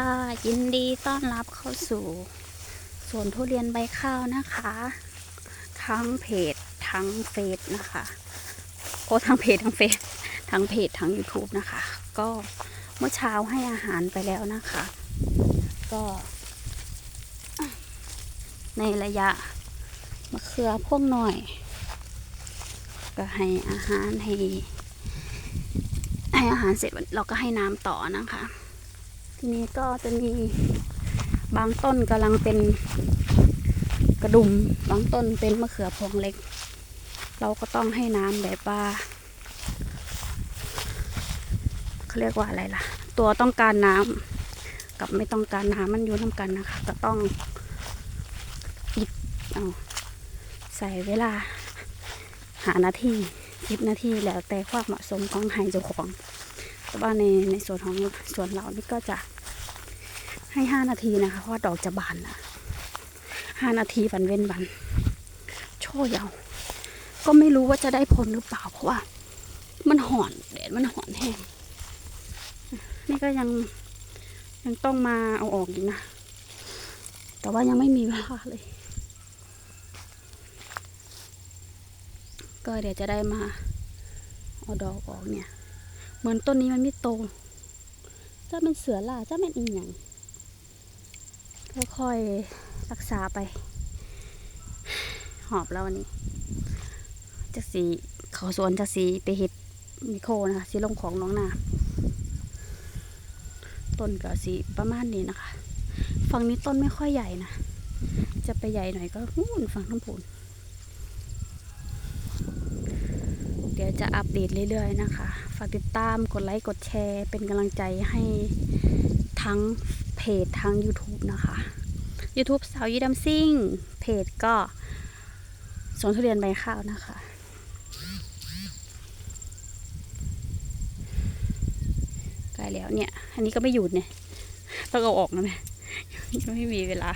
ค่ะยินดีต้อนรับเข้าสู่สวนทุเรียนใบข้าวนะคะ ทั้งเพจทั้งเฟซนะคะโอ้ทั้งเพจทั้งเฟซทั้งเพจทั้ง YouTube นะคะ ก็เมื่อเช้าให้อาหารไปแล้วนะคะ ก็ ในระยะมะเขือพวกหน่อย ก็ให้อาหารให้ ให้อาหารเสร็จเราก็ให้น้ำต่อนะคะ ทีนี้ก็จะมีบางต้นกำลังเป็นกระดุมบางต้นเป็นมะเขือพวงเล็ก เราก็ต้องให้น้ำแบบว่าเขาเรียกว่าอะไรล่ะ ตัวต้องการน้ำกับไม่ต้องการน้ำมันอยู่น้ำกันนะคะ ก็ต้องปิดเอาใส่เวลา หานาทีสิบนาทีแล้วแต่ความเหมาะสมของไฮเจ้าของ แต่ว่าในในส่วนของส่วนเรานี่ก็จะให้ห้านาทีนะคะ เพราะว่าดอกจะบานนะห้านาทีวันเว้นวัน โชว์ยาวก็ไม่รู้ว่าจะได้ผลหรือเปล่า เพราะว่า มันห่อนแดดมันห่อนแห้งนี่ก็ยังยังต้องมาเอาออกอยู่นะ แต่ว่ายังไม่มีเวลาเลย ก็เดี๋ยวจะได้มาเอาดอกออกเนี่ย เหมือนต้นนี้มันไม่โตจะเป็นเสือล่าจะเป็นอีหยังค่อยๆรักษาไป หอบแล้ววันนี้จะสีเขาสวนจะสีไปเห็ดมิโคนะคะสีลงของน้องนาต้นก็สีประมาณนี้นะคะ ฝั่งนี้ต้นไม่ค่อยใหญ่นะ จะไปใหญ่หน่อยก็นู่นฝั่งทั้งพูน เดี๋ยวจะอัปเดตเรื่อยๆนะคะ ฝากติดตามกดไลค์กดแชร์ เป็นกำลังใจให้ทั้งเพจทั้ง YouTube นะคะ YouTube สาวยีดำซิ่ง เพจก็สวนทุเรียนใบข้าวนะคะใกล้แล้วเนี่ย อันนี้ก็ไม่หยุดเนี่ย ต้องเอาออกนะแม่ยไม่มีเวลา